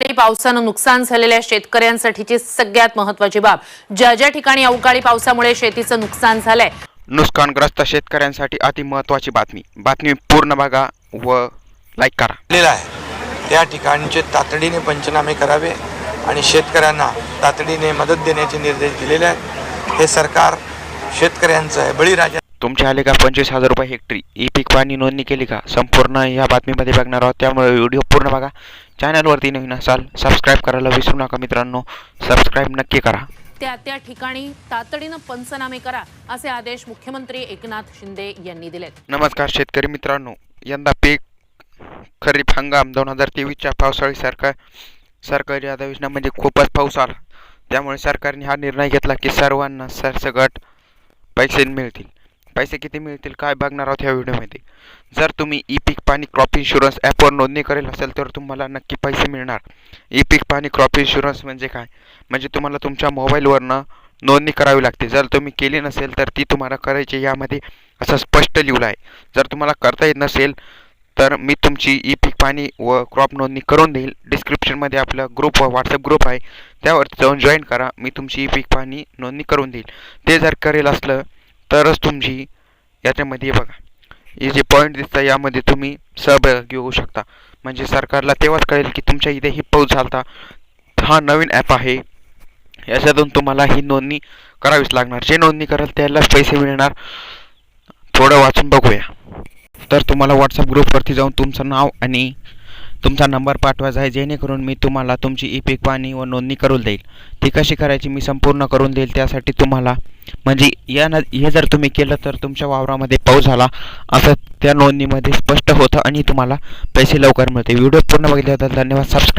अवकाळी पावसानं नुकसान झालेल्या शेतकऱ्यांसाठीची सगळ्यात महत्वाची बाब. ज्या ज्या ठिकाणी अवकाळी पावसामुळे शेतीचं नुकसान झालंय. नुकसानग्रस्त शेतकऱ्यांसाठी अति महत्त्वाची बातमी. बातमी पूर्ण बघा व लाईक करा. आहे. त्या ठिकाणचे तातडीने पंचनामे करावे आणि शेतकऱ्यांना तातडीने मदत देण्याचे निर्देश दिलेले आहेत. हे सरकार शेतकऱ्यांचं आहे. बळीराजा तुमचे आले का? पंचवीस हजार रुपये हेक्टरी ई पीक पाणी नोंदणी केली का? संपूर्ण ह्या बातमीमध्ये बघणार आहोत. त्यामुळे व्हिडिओ पूर्ण बघा. चॅनलवरती नवीन असाल सबस्क्राईब करायला विसरू नका मित्रांनो. सबस्क्राईब नक्की करा. त्या त्या ठिकाणी तातडीनं पंचनामे करा असे आदेश मुख्यमंत्री एकनाथ शिंदे यांनी दिलेत. नमस्कार शेतकरी मित्रांनो. यंदा पीक खरीप हंगाम दोन हजार तेवीसच्या पावसाळी सरकार सरकारी अधिवेशनामध्ये खूपच पाऊस आला. त्यामुळे सरकारने हा निर्णय घेतला की सर्वांना सरसकट पैसे मिळतील. पैसे किती मिळतील काय बघणार आहोत ह्या व्हिडिओमध्ये. जर तुम्ही ई पीक पाणी क्रॉप इन्शुरन्स ॲपवर नोंदणी करेल असेल तर तुम्हाला नक्की पैसे मिळणार. ई पीक पाणी क्रॉप इन्शुरन्स म्हणजे काय? म्हणजे तुम्हाला तुमच्या मोबाईलवरनं नोंदणी करावी लागते. जर तुम्ही केली नसेल तर ती तुम्हाला करायची यामध्ये असं स्पष्ट लिहिलं आहे. जर तुम्हाला करता येत नसेल तर मी तुमची ई पीक पाणी व क्रॉप नोंदणी करून देईल. डिस्क्रिप्शनमध्ये आपला ग्रुप व्हॉट्सअप ग्रुप आहे. त्यावरती जाऊन जॉईन करा. मी तुमची ई पीक पाणी नोंदणी करून देईल. ते जर करेल असलं तरच तुमची याच्यामध्ये बघा. हे जे पॉईंट दिसतं यामध्ये तुम्ही सहभागी होऊ शकता. म्हणजे सरकारला तेव्हाच कळेल की तुमच्या इथे ही पाऊस झाला हा नवीन ॲप आहे. याच्यातून तुम्हाला ही नोंदणी करावीच लागणार. जे नोंदणी कराल त्यालाच पैसे मिळणार. थोडं वाचून बघूया. तर तुम्हाला व्हॉट्सअप ग्रुपवरती जाऊन तुमचं नाव आणि तुमचा नंबर पाठवायचा आहे जेणेकरून मी तुम्हाला तुमची ई पीक पाणी व नोंदणी करून देईल. ती कशी करायची मी संपूर्ण करून देईल त्यासाठी तुम्हाला म्हणजे या न हे जर तुम्ही केलं तर तुमच्या वावरामध्ये पाऊस झाला असं त्या नोंदणीमध्ये स्पष्ट होतं आणि तुम्हाला पैसे लवकर मिळते व्हिडिओ पूर्ण बघितल्याबद्दल धन्यवाद. सबस्क्राईब